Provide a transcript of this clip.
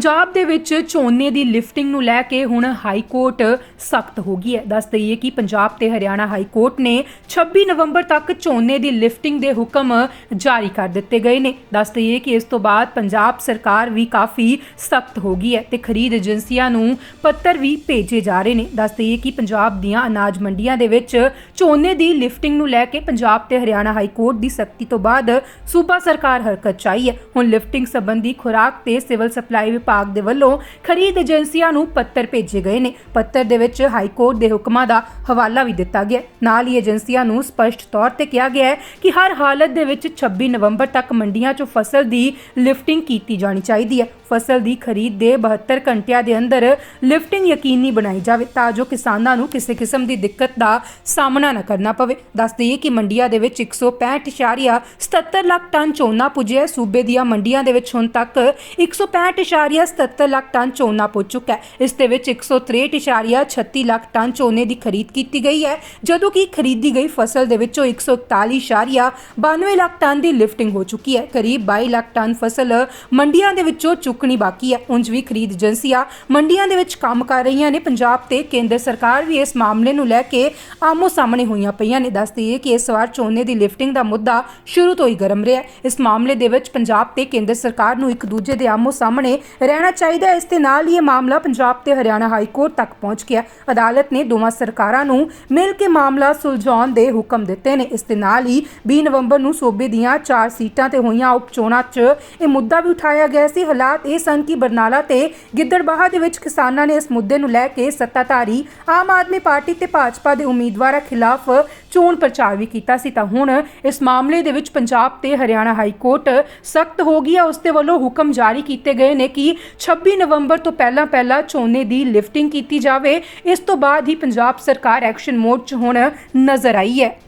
ਪੰਜਾਬ ਦੇ ਵਿੱਚ ਝੋਨੇ ਦੀ ਲਿਫਟਿੰਗ ਨੂੰ ਲੈ ਕੇ ਹੁਣ ਹਾਈ ਕੋਰਟ ਸਖਤ ਹੋ ਗਈ ਹੈ। ਦੱਸ ਦਈਏ ਕਿ ਪੰਜਾਬ ਤੇ ਹਰਿਆਣਾ ਹਾਈ ਕੋਰਟ ਨੇ 26 ਨਵੰਬਰ ਤੱਕ ਝੋਨੇ ਦੀ ਲਿਫਟਿੰਗ ਦੇ ਹੁਕਮ ਜਾਰੀ ਕਰ ਦਿੱਤੇ ਗਏ ਨੇ। ਦੱਸ ਦਈਏ ਕਿ ਇਸ ਤੋਂ ਬਾਅਦ ਪੰਜਾਬ ਸਰਕਾਰ ਵੀ ਕਾਫੀ ਸਖਤ ਹੋ ਗਈ ਹੈ ਤੇ ਖਰੀਦ ਏਜੰਸੀਆਂ ਨੂੰ ਪੱਤਰ ਵੀ ਭੇਜੇ ਜਾ ਰਹੇ ਨੇ। ਦੱਸ ਦਈਏ ਕਿ ਪੰਜਾਬ ਦੀਆਂ ਅਨਾਜ ਮੰਡੀਆਂ ਦੇ ਵਿੱਚ ਝੋਨੇ ਦੀ ਲਿਫਟਿੰਗ ਨੂੰ ਲੈ ਕੇ ਪੰਜਾਬ ਤੇ ਹਰਿਆਣਾ ਹਾਈ ਕੋਰਟ ਦੀ ਸਖਤੀ ਤੋਂ ਬਾਅਦ ਸੂਬਾ ਸਰਕਾਰ ਹਰਕਤ 'ਚ ਆਈ ਹੈ। ਹੁਣ ਲਿਫਟਿੰਗ ਸੰਬੰਧੀ ਖੁਰਾਕ ਤੇ ਸਿਵਲ ਸਪਲਾਈ ਵਿਭਾਗ ਦੇ ਵੱਲੋਂ ਖਰੀਦ ਏਜੰਸੀਆਂ ਨੂੰ ਪੱਤਰ ਭੇਜੇ ਗਏ ਨੇ ਪੱਤਰ ਦੇ ਵਿੱਚ ਹਾਈ ਕੋਰਟ ਦੇ ਹੁਕਮਾਂ ਦਾ ਹਵਾਲਾ ਵੀ ਦਿੱਤਾ ਗਿਆ ਹੈ। ਨਾਲ ਹੀ ਏਜੰਸੀਆਂ ਨੂੰ ਸਪਸ਼ਟ ਤੌਰ ਤੇ ਕਿਹਾ ਗਿਆ ਹੈ ਕਿ ਹਰ ਹਾਲਤ ਦੇ ਵਿੱਚ 26 ਨਵੰਬਰ ਤੱਕ ਮੰਡੀਆਂ ਚ ਫਸਲ ਦੀ ਲਿਫਟਿੰਗ ਕੀਤੀ ਜਾਣੀ ਚਾਹੀਦੀ ਹੈ ਫਸਲ ਦੀ ਖਰੀਦ ਦੇ 72 ਘੰਟਿਆਂ ਦੇ ਅੰਦਰ ਲਿਫਟਿੰਗ ਯਕੀਨੀ ਬਣਾਈ ਜਾਵੇ ਤਾਂ ਜੋ ਕਿਸਾਨਾਂ ਨੂੰ ਕਿਸੇ ਕਿਸਮ ਦੀ ਦਿੱਕਤ ਦਾ ਸਾਹਮਣਾ ਨਾ ਕਰਨਾ ਪਵੇ ਦੱਸ ਦਈਏ ਕਿ ਮੰਡੀਆਂ ਦੇ ਵਿੱਚ 165.77 ਲੱਖ ਟਨ ਝੋਨਾ ਪੁੱਜਿਆ ਹੈ। ਸੂਬੇ ਦੀਆਂ ਮੰਡੀਆਂ ਦੇ ਵਿੱਚ ਹੁਣ ਤੱਕ 165.77 ਲੱਖ ਟਨ ਝੋਨਾ ਪੁੱਜ ਚੁੱਕਾ ਹੈ। ਇਸ ਦੇ ਵਿੱਚ 163.36 ਲੱਖ ਟਨ ਝੋਨੇ ਦੀ ਖਰੀਦ ਕੀਤੀ ਗਈ ਹੈ। ਜਦੋਂ ਕਿ ਖਰੀਦੀ ਗਈ ਫਸਲ ਦੇ ਵਿੱਚੋਂ 141.92 ਲੱਖ ਟਨ ਦੀ ਲਿਫਟਿੰਗ ਹੋ ਚੁੱਕੀ ਹੈ। ਕਰੀਬ 22 ਲੱਖ ਟਨ ਫਸਲ ਮੰਡੀਆਂ ਦੇ ਵਿੱਚੋਂ ਚੁੱਕਣੀ ਬਾਕੀ ਹੈ। ਉਂਝ ਵੀ ਖਰੀਦ ਏਜੰਸੀਆਂ ਮੰਡੀਆਂ ਦੇ ਵਿੱਚ ਕੰਮ ਕਰ ਰਹੀਆਂ ਨੇ। ਪੰਜਾਬ ਤੇ ਕੇਂਦਰ ਸਰਕਾਰ ਵੀ ਇਸ ਮਾਮਲੇ ਨੂੰ ਲੈ ਕੇ ਆਮੋ ਸਾਹਮਣੇ ਹੋਈਆਂ ਪਈਆਂ ਨੇ। ਦੱਸਦੀ ਹੈ ਕਿ ਇਸ ਵਾਰ ਝੋਨੇ ਦੀ ਲਿਫਟਿੰਗ ਦਾ ਮੁੱਦਾ ਸ਼ੁਰੂ ਤੋਂ ਹੀ ਗਰਮ ਰਿਹਾ ਇਸ ਮਾਮਲੇ ਦੇ ਵਿੱਚ ਪੰਜਾਬ ਤੇ ਕੇਂਦਰ ਸਰਕਾਰ ਨੂੰ ਇੱਕ ਦੂਜੇ ਦੇ ਆਮੋ ਸਾਹਮਣੇ ਰਹਿਣਾ ਚਾਹੀਦਾ ਹੈ। ਇਸ ਦੇ ਨਾਲ ਹੀ ਇਹ ਮਾਮਲਾ ਪੰਜਾਬ ਤੇ ਹਰਿਆਣਾ ਹਾਈ ਕੋਰਟ ਤੱਕ ਪਹੁੰਚ ਗਿਆ। ਅਦਾਲਤ ਨੇ ਦੋਵਾਂ ਸਰਕਾਰਾਂ ਨੂੰ ਮਿਲ ਕੇ ਮਾਮਲਾ ਸੁਲਝਾਉਣ ਦੇ ਹੁਕਮ ਦਿੱਤੇ ਨੇ। ਇਸ ਦੇ ਨਾਲ ਹੀ 20 ਨਵੰਬਰ ਨੂੰ ਸੂਬੇ ਦੀਆਂ ਚਾਰ ਸੀਟਾਂ ਤੇ ਹੋਈਆਂ ਉਪ ਚੋਣਾਂ 'ਚ ਇਹ ਮੁੱਦਾ ਵੀ ਉਠਾਇਆ ਗਿਆ ਸੀ। ਹਾਲਾਤ ਇਹ ਸਨ ਕਿ ਬਰਨਾਲਾ ਤੇ ਗਿੱਦੜਬਾਹਾ ਦੇ ਵਿੱਚ ਕਿਸਾਨਾਂ ਨੇ ਇਸ ਮੁੱਦੇ ਨੂੰ ਲੈ ਕੇ ਸੱਤਾਧਾਰੀ ਆਮ ਆਦਮੀ ਪਾਰਟੀ ਤੇ ਭਾਜਪਾ ਦੇ ਉਮੀਦਵਾਰਾਂ ਖਿਲਾਫ ਚੋਣ ਪ੍ਰਚਾਰ ਵੀ ਕੀਤਾ ਸੀ। ਤਾਂ ਹੁਣ ਇਸ ਮਾਮਲੇ ਦੇ ਵਿੱਚ ਪੰਜਾਬ ਤੇ ਹਰਿਆਣਾ ਹਾਈ ਕੋਰਟ ਸਖਤ ਹੋ ਗਈ ਹੈ। ਉਸ ਦੇ ਵੱਲੋਂ ਹੁਕਮ ਜਾਰੀ ਕੀਤੇ ਗਏ ਨੇ ਕਿ 26 ਨਵੰਬਰ ਤੋਂ ਪਹਿਲਾਂ ਪਹਿਲਾਂ ਝੋਨੇ ਦੀ ਲਿਫਟਿੰਗ ਕੀਤੀ ਜਾਵੇ। ਇਸ ਤੋਂ ਬਾਅਦ ਹੀ ਪੰਜਾਬ ਸਰਕਾਰ ਐਕਸ਼ਨ ਮੋਡ 'ਚ ਹੁਣ ਨਜ਼ਰ ਆਈ ਹੈ।